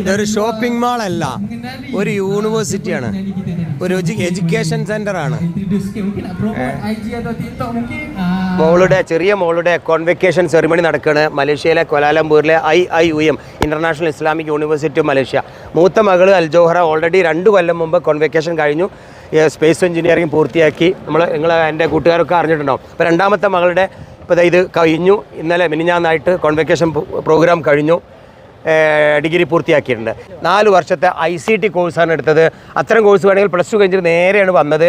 ഇതൊരു shopping mall അല്ല. ഒരു യൂണിവേഴ്സിറ്റിയാണ്. ഒരു എഡ്യൂക്കേഷൻ സെന്റർ ആണ്. മോളുടെ ചെറിയ മോളുടെ കോൺവെക്കേഷൻ സെറിമണി നടക്കുകയാണ് മലേഷ്യയിലെ കൊലാലംപൂരിലെ I I U M International Islamic University of Malaysia മൂത്ത മകൾ അൽ ജോഹറ ഓൾറെഡി രണ്ട് കൊല്ലം മുമ്പ് കോൺവെക്കേഷൻ കഴിഞ്ഞു. സ്പേസ് എഞ്ചിനീയറിംഗ് പൂർത്തിയാക്കി. നമ്മൾ നിങ്ങൾ എന്റെ കൂട്ടുകാരൊക്കെ അറിഞ്ഞിട്ടുണ്ടാവും. അപ്പോൾ രണ്ടാമത്തെ മകളുടെ ഇപ്പോൾ ഇത് കഴിഞ്ഞു. ഇന്നലെ മിനിഞ്ഞാന്നായിട്ട് കോൺവെക്കേഷൻ പ്രോഗ്രാം കഴിഞ്ഞു. ഡിഗ്രി പൂർത്തിയാക്കിയിട്ടുണ്ട്. നാല് വർഷത്തെ ഐ സി ടി കോഴ്സാണ് എടുത്തത്. അത്തരം കോഴ്സ് വേണമെങ്കിൽ പ്ലസ് ടു കഴിഞ്ഞിട്ട് നേരെയാണ് വന്നത്.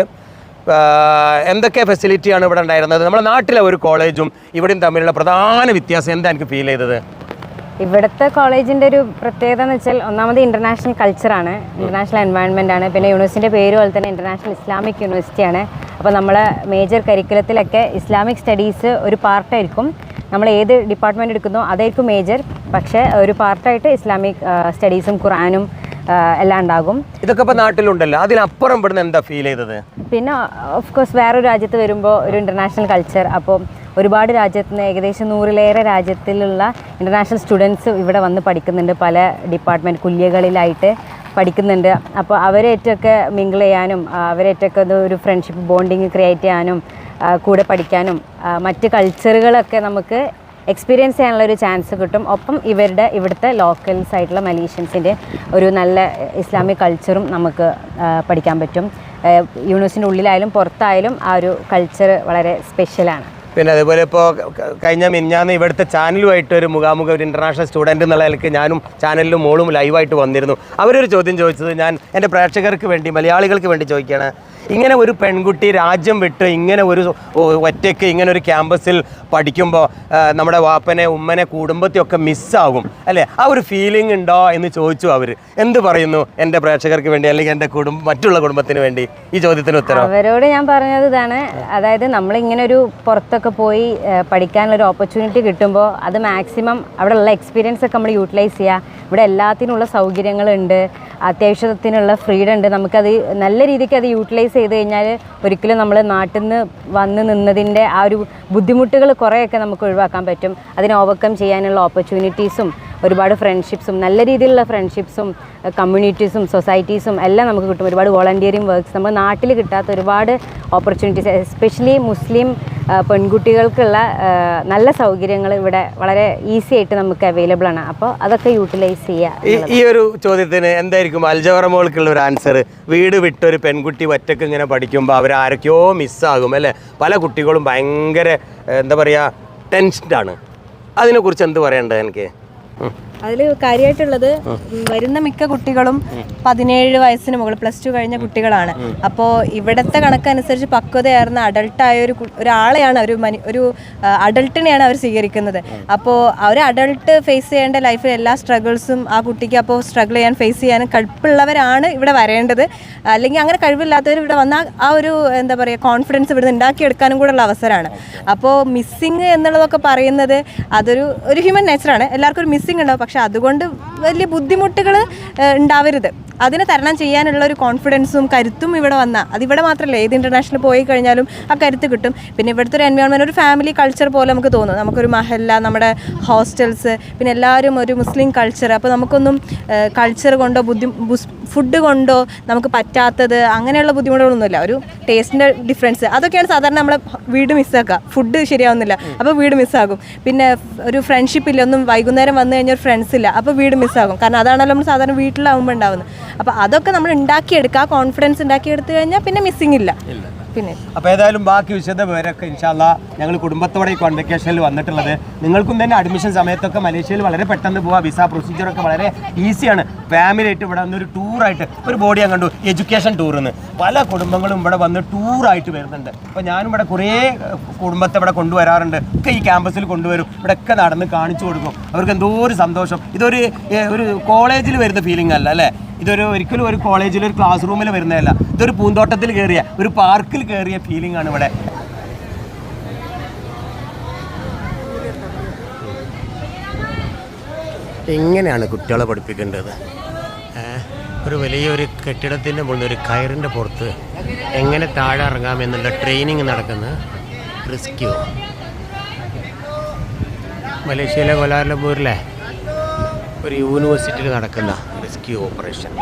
എന്തൊക്കെ ഫെസിലിറ്റിയാണ് ഇവിടെ ഉണ്ടായിരുന്നത്? നമ്മുടെ നാട്ടിലെ ഒരു കോളേജും ഇവിടെയും തമ്മിലുള്ള പ്രധാന വ്യത്യാസം എന്താ എനിക്ക് ഫീൽ ചെയ്തത്? ഇവിടുത്തെ കോളേജിന്റെ ഒരു പ്രത്യേകത എന്ന് വെച്ചാൽ ഒന്നാമത് ഇന്റർനാഷണൽ കൾച്ചറാണ് ഇന്റർനാഷണൽ എൻവയൺമെന്റ് ആണ്. പിന്നെ യൂണിവേഴ്സിന്റെ പേര് പോലെ തന്നെ ഇന്റർനാഷണൽ ഇസ്ലാമിക് യൂണിവേഴ്സിറ്റിയാണ് അപ്പോൾ നമ്മളെ മേജർ കരിക്കുലത്തിലൊക്കെ ഇസ്ലാമിക് സ്റ്റഡീസ് ഒരു പാർട്ടായിരിക്കും നമ്മൾ ഏത് ഡിപ്പാർട്ട്മെന്റ് എടുക്കുന്നോ അതായിരിക്കും മേജർ പക്ഷേ ഒരു പാർട്ടായിട്ട് ഇസ്ലാമിക് സ്റ്റഡീസും ഖുറാനും എല്ലാം ഉണ്ടാകും. ഇതൊക്കെ ഇപ്പോൾ നാട്ടിലുണ്ടല്ലോ. അതിനപ്പുറം ഇവിടുന്ന് എന്താ ഫീൽ ചെയ്തത്? പിന്നെ ഓഫ് കോഴ്സ് വേറൊരു രാജ്യത്ത് വരുമ്പോൾ ഒരു ഇന്റർനാഷണൽ കൾച്ചർ അപ്പോൾ ഒരുപാട് രാജ്യത്ത് നിന്ന് ഏകദേശം നൂറിലേറെ രാജ്യത്തിലുള്ള ഇന്റർനാഷണൽ സ്റ്റുഡൻസ് ഇവിടെ വന്ന് പഠിക്കുന്നുണ്ട്. പല ഡിപ്പാർട്ട്മെന്റ് കുല്യകളിലായിട്ട് പഠിക്കുന്നുണ്ട്. അപ്പോൾ അവരേറ്റൊക്കെ മിങ്കിൾ ചെയ്യാനും അവരേറ്റൊക്കെ ഒരു ഫ്രണ്ട്ഷിപ്പ് ബോണ്ടിങ് ക്രിയേറ്റ് ചെയ്യാനും കൂടെ പഠിക്കാനും മറ്റ് കൾച്ചറുകളൊക്കെ നമുക്ക് എക്സ്പീരിയൻസ് ചെയ്യാനുള്ള ഒരു ചാൻസ് കിട്ടും. ഒപ്പം ഇവരുടെ ഇവിടുത്തെ ലോക്കൽസ് ആയിട്ടുള്ള മലീഷ്യൻസിന്റെ ഒരു നല്ല ഇസ്ലാമിക് കൾച്ചറും നമുക്ക് പഠിക്കാൻ പറ്റും. യൂണിവേഴ്സിന്റെ ഉള്ളിലായാലും പുറത്തായാലും ആ ഒരു കൾച്ചർ വളരെ സ്പെഷ്യലാണ് പിന്നെ അതുപോലെ ഇപ്പോൾ കഴിഞ്ഞ മിനിഞ്ഞാന്ന് ഇവിടുത്തെ ചാനലുമായിട്ട് ഒരു മുഖാമുഖം ഒരു ഇന്റർനാഷണൽ സ്റ്റുഡന്റ് എന്നുള്ള നിലയ്ക്ക് ഞാനും ചാനലിലും മോളും ലൈവായിട്ട് വന്നിരുന്നു. അവരൊരു ചോദ്യം ചോദിച്ചത് ഞാൻ എന്റെ പ്രേക്ഷകർക്ക് വേണ്ടി മലയാളികൾക്ക് വേണ്ടി ചോദിക്കുകയാണ്. ഇങ്ങനെ ഒരു പെൺകുട്ടി രാജ്യം വിട്ട് ഇങ്ങനെ ഒരു ഒറ്റയ്ക്ക് ഇങ്ങനെ ഒരു ക്യാമ്പസിൽ പഠിക്കുമ്പോൾ നമ്മുടെ വാപ്പനെ ഉമ്മനെ കുടുംബത്തെയൊക്കെ മിസ്സാകും അല്ലേ? ആ ഒരു ഫീലിംഗ് ഉണ്ടോ എന്ന് ചോദിച്ചു അവർ എന്ത് പറയുന്നു എന്റെ പ്രേക്ഷകർക്ക് വേണ്ടി അല്ലെങ്കിൽ എന്റെ കുടുംബം മറ്റുള്ള കുടുംബത്തിന് വേണ്ടി? ഈ ചോദ്യത്തിന് ഉത്തരം. അവരോട് ഞാൻ പറഞ്ഞത് ഇതാണ്. അതായത് നമ്മളിങ്ങനെ ഒരു പുറത്തൊക്കെ പോയി പഠിക്കാനുള്ളൊരു ഓപ്പർച്യൂണിറ്റി കിട്ടുമ്പോൾ അത് മാക്സിമം അവിടെ ഉള്ള എക്സ്പീരിയൻസ് ഒക്കെ നമ്മൾ യൂട്ടിലൈസ് ചെയ്യുക ഇവിടെ എല്ലാത്തിനുള്ള സൗകര്യങ്ങളുണ്ട് അത്യാവശ്യത്തിനുള്ള ഫ്രീഡം ഉണ്ട്. നമുക്കത് നല്ല രീതിക്ക് അത് യൂട്ടിലൈസ് ചെയ്ത് കഴിഞ്ഞാൽ ഒരിക്കലും നമ്മൾ നാട്ടിൽ നിന്ന് വന്ന് നിന്നതിന്റെ ആ ഒരു ബുദ്ധിമുട്ടുകൾ കുറേയൊക്കെ നമുക്ക് ഒഴിവാക്കാൻ പറ്റും. അതിനെ ഓവർകം ചെയ്യാനുള്ള ഓപ്പർച്യൂണിറ്റീസും ഒരുപാട് ഫ്രണ്ട്ഷിപ്സും നല്ല രീതിയിലുള്ള ഫ്രണ്ട്ഷിപ്സും കമ്മ്യൂണിറ്റീസും സൊസൈറ്റീസും എല്ലാം നമുക്ക് കിട്ടും. ഒരുപാട് വോളണ്ടിയറിങ് വർക്ക്സ് നമ്മൾ നാട്ടിൽ കിട്ടാത്ത ഒരുപാട് ഓപ്പർച്യൂണിറ്റീസ് എസ്പെഷ്യലി മുസ്ലിം പെൺകുട്ടികൾക്കുള്ള നല്ല സൗകര്യങ്ങൾ ഇവിടെ വളരെ ഈസി ആയിട്ട് നമുക്ക് അവൈലബിൾ ആണ്. അപ്പോൾ അതൊക്കെ യൂട്ടിലൈസ് ചെയ്യുക ഈ ഒരു ചോദ്യത്തിന് എന്തായിരിക്കും അൽജവറ മോൾക്കുള്ള ഒരു ആൻസർ വീട് വിട്ടൊരു പെൺകുട്ടി ഒറ്റയ്ക്ക് ഇങ്ങനെ പഠിക്കുമ്പോൾ അവർ ആരൊക്കെയോ മിസ്സാകും അല്ലേ? പല കുട്ടികളും ഭയങ്കര എന്താ പറയുക ടെൻഷൻഡാണ് അതിനെക്കുറിച്ച് എന്ത് പറയണ്ടത് എനിക്ക്. അതിൽ കാര്യമായിട്ടുള്ളത് വരുന്ന മിക്ക കുട്ടികളും പതിനേഴ് വയസ്സിന് മുകളിൽ പ്ലസ് ടു കഴിഞ്ഞ കുട്ടികളാണ്. അപ്പോൾ ഇവിടുത്തെ കണക്കനുസരിച്ച് പക്വതയായിരുന്ന അഡൾട്ടായ ഒരു ഒരാളെയാണ് ഒരു മനി ഒരു അഡൾട്ടിനെയാണ് അവർ സ്വീകരിക്കുന്നത്. അപ്പോൾ ഒരു അഡൾട്ട് ഫേസ് ചെയ്യേണ്ട ലൈഫിൽ എല്ലാ സ്ട്രഗിൾസും ആ കുട്ടിക്ക് അപ്പോൾ സ്ട്രഗിൾ ചെയ്യാൻ ഫേസ് ചെയ്യാനും കഴിപ്പുള്ളവരാണ് ഇവിടെ വരേണ്ടത്. അല്ലെങ്കിൽ അങ്ങനെ കഴിവില്ലാത്തവർ ഇവിടെ വന്നാൽ ആ ഒരു എന്താ പറയുക കോൺഫിഡൻസ് ഇവിടെ ഉണ്ടാക്കിയെടുക്കാനും കൂടെ ഉള്ള അവസരമാണ് അപ്പോൾ മിസ്സിങ് എന്നുള്ളതൊക്കെ പറയുന്നത് അതൊരു ഒരു ഹ്യൂമൻ നേച്ചറാണ് എല്ലാവർക്കും ഒരു മിസ്സിങ് ഉണ്ടാവും. പക്ഷെ അതുകൊണ്ട് വലിയ ബുദ്ധിമുട്ടുകൾ ഉണ്ടാവരുത്. അതിനെ തരണം ചെയ്യാനുള്ള ഒരു കോൺഫിഡൻസും കരുത്തും ഇവിടെ വന്നാൽ അതിവിടെ മാത്രമല്ല ഏത് ഇന്റർനാഷണൽ പോയി കഴിഞ്ഞാലും ആ കരുത്ത് കിട്ടും. പിന്നെ ഇവിടുത്തെ ഒരു എൻവയോൺമെന്റ് ഒരു ഫാമിലി കൾച്ചർ പോലെ നമുക്ക് തോന്നും. നമുക്കൊരു മഹല്ല നമ്മുടെ ഹോസ്റ്റൽസ് പിന്നെ എല്ലാവരും ഒരു മുസ്ലിം കൾച്ചർ അപ്പോൾ നമുക്കൊന്നും കൾച്ചർ കൊണ്ടോ ബുദ്ധി ഫുഡ് കൊണ്ടോ നമുക്ക് പറ്റാത്തത് അങ്ങനെയുള്ള ബുദ്ധിമുട്ടുകളൊന്നുമില്ല. ഒരു ടേസ്റ്റിന്റെ ഡിഫറൻസ് അതൊക്കെയാണ് സാധാരണ നമ്മളെ വീട് മിസ്സാക്കുക ഫുഡ് ശരിയാവുന്നില്ല. അപ്പോൾ വീട് മിസ്സാകും പിന്നെ ഒരു ഫ്രണ്ട്ഷിപ്പ് ഇല്ല. ഒന്നും വൈകുന്നേരം വന്നു കഴിഞ്ഞാൽ ഒരു ഫ്രണ്ട്സ് ഇല്ല. അപ്പോൾ വീട് മിസ്സാകും കാരണം അതാണല്ലോ നമ്മൾ സാധാരണ വീട്ടിലാവുമ്പോൾ ഉണ്ടാവുന്നത്. അപ്പോൾ അതൊക്കെ നമ്മൾ ഉണ്ടാക്കിയെടുക്കുക. ആ കോൺഫിഡൻസ് ഉണ്ടാക്കിയെടുത്തു കഴിഞ്ഞാൽ പിന്നെ മിസ്സിംഗ് ഇല്ല. പിന്നെ. അപ്പോൾ ഏതായാലും ബാക്കി വിശദ വിവരമൊക്കെ ഇൻഷാല്ല ഞങ്ങൾ കുടുംബത്തോടെ ഈ കോൺവെക്കേഷനിൽ വന്നിട്ടുള്ളത്. നിങ്ങൾക്കും തന്നെ അഡ്മിഷൻ സമയത്തൊക്കെ മലേഷ്യയിൽ വളരെ പെട്ടെന്ന് പോവാം. വിസ പ്രൊസീജിയറൊക്കെ വളരെ ഈസിയാണ് ഫാമിലി ആയിട്ട് ഇവിടെ വന്നൊരു ടൂറായിട്ട് ഒരു ബോഡി ഞാൻ കണ്ടു. എഡ്യൂക്കേഷൻ ടൂറിന്ന് പല കുടുംബങ്ങളും ഇവിടെ വന്ന് ടൂറായിട്ട് വരുന്നുണ്ട്. അപ്പോൾ ഞാനും ഇവിടെ കുറേ കുടുംബത്തെ ഇവിടെ കൊണ്ടുവരാറുണ്ട്. ഒക്കെ ഈ ക്യാമ്പസിൽ കൊണ്ടുവരും. ഇവിടെ ഒക്കെ നടന്ന് കാണിച്ചു കൊടുക്കും. അവർക്ക് എന്തോ ഒരു സന്തോഷം. ഇതൊരു ഒരു കോളേജിൽ വരുന്ന ഫീലിംഗ് അല്ല അല്ലേ? ഇതൊരു ഒരിക്കലും ഒരു കോളേജിൽ ഒരു ക്ലാസ് റൂമിൽ വരുന്നതല്ല. ഇതൊരു പൂന്തോട്ടത്തിൽ കയറിയ ഒരു പാർക്കിൽ കയറിയ ഫീലിംഗ് ആണ് ഇവിടെ. എങ്ങനെയാണ് കുട്ടികളെ പഠിപ്പിക്കേണ്ടത്? ഒരു വലിയൊരു കെട്ടിടത്തിന്റെ മുകളിൽ ഒരു കയറിന്റെ പുറത്ത് എങ്ങനെ താഴെ ഇറങ്ങാമെന്നുള്ള ട്രെയിനിങ് നടക്കുന്ന റിസ്ക്യൂ മലേഷ്യയിലെ കൊലാലംപൂരിലെ ഒരു യൂണിവേഴ്സിറ്റിയിൽ നടക്കുന്ന റെസ്ക്യൂ ഓപ്പറേഷൻ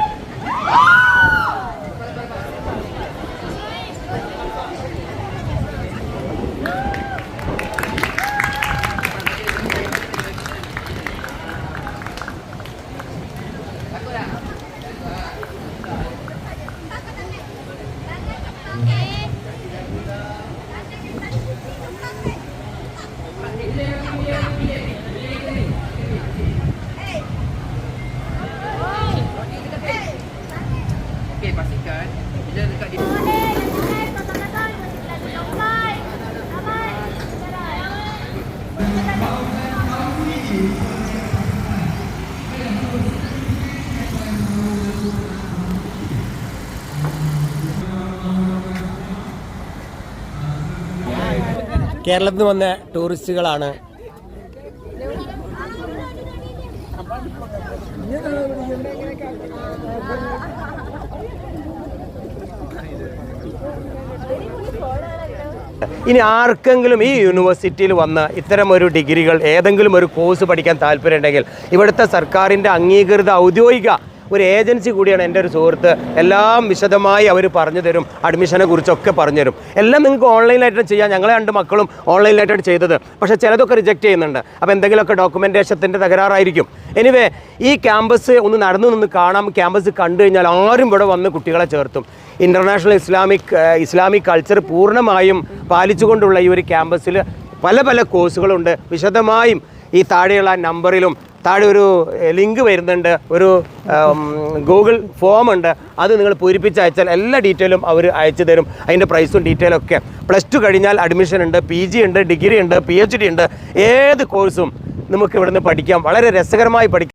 കേരളത്തിൽ നിന്ന് വന്ന ടൂറിസ്റ്റുകളാണ് ഇനി ആർക്കെങ്കിലും ഈ യൂണിവേഴ്സിറ്റിയിൽ വന്ന് ഇത്തരമൊരു ഡിഗ്രികൾ ഏതെങ്കിലും ഒരു കോഴ്സ് പഠിക്കാൻ താല്പര്യമുണ്ടെങ്കിൽ ഇവിടുത്തെ സർക്കാരിന്റെ അംഗീകൃത ഔദ്യോഗിക ഒരു ഏജൻസി കൂടിയാണ് എന്റെ ഒരു സുഹൃത്ത്. എല്ലാം വിശദമായി അവർ പറഞ്ഞു തരും അഡ്മിഷനെ കുറിച്ചൊക്കെ പറഞ്ഞു തരും. എല്ലാം നിങ്ങൾക്ക് ഓൺലൈനായിട്ട് ചെയ്യാം. ഞങ്ങളെ രണ്ട് മക്കളും ഓൺലൈനായിട്ടാണ് ചെയ്തത്. പക്ഷേ ചിലതൊക്കെ റിജക്റ്റ് ചെയ്യുന്നുണ്ട്. അപ്പോൾ എന്തെങ്കിലുമൊക്കെ ഡോക്യുമെന്റേഷത്തിന്റെ തകരാറായിരിക്കും. എനിവേ ഈ ക്യാമ്പസ് ഒന്ന് നടന്നു നിന്ന് കാണാം. ക്യാമ്പസ് കണ്ടു കഴിഞ്ഞാൽ ആരും ഇവിടെ വന്ന് കുട്ടികളെ ചേർത്തും. ഇന്റർനാഷണൽ ഇസ്ലാമിക് ഇസ്ലാമിക് കൾച്ചർ പൂർണമായും പാലിച്ചുകൊണ്ടുള്ള ഈ ഒരു ക്യാമ്പസിൽ പല പല കോഴ്സുകളുണ്ട് വിശദമായും ഈ താഴെയുള്ള നമ്പറിലും താഴെ ഒരു ലിങ്ക് വരുന്നുണ്ട്. ഒരു ഗൂഗിൾ ഫോം ഉണ്ട്. അത് നിങ്ങൾ പൂരിപ്പിച്ച് അയച്ചാൽ എല്ലാ ഡീറ്റെയിലും അവർ അയച്ചു തരും. അതിന്റെ പ്രൈസും ഡീറ്റെയിലും ഒക്കെ. പ്ലസ് ടു കഴിഞ്ഞാൽ അഡ്മിഷൻ ഉണ്ട് പി ജി ഉണ്ട് ഡിഗ്രി ഉണ്ട് പി എച്ച് ഡി ഉണ്ട്. ഏത് കോഴ്സും നമുക്ക് ഇവിടുന്ന് പഠിക്കാം. വളരെ രസകരമായി പഠിക്കാം.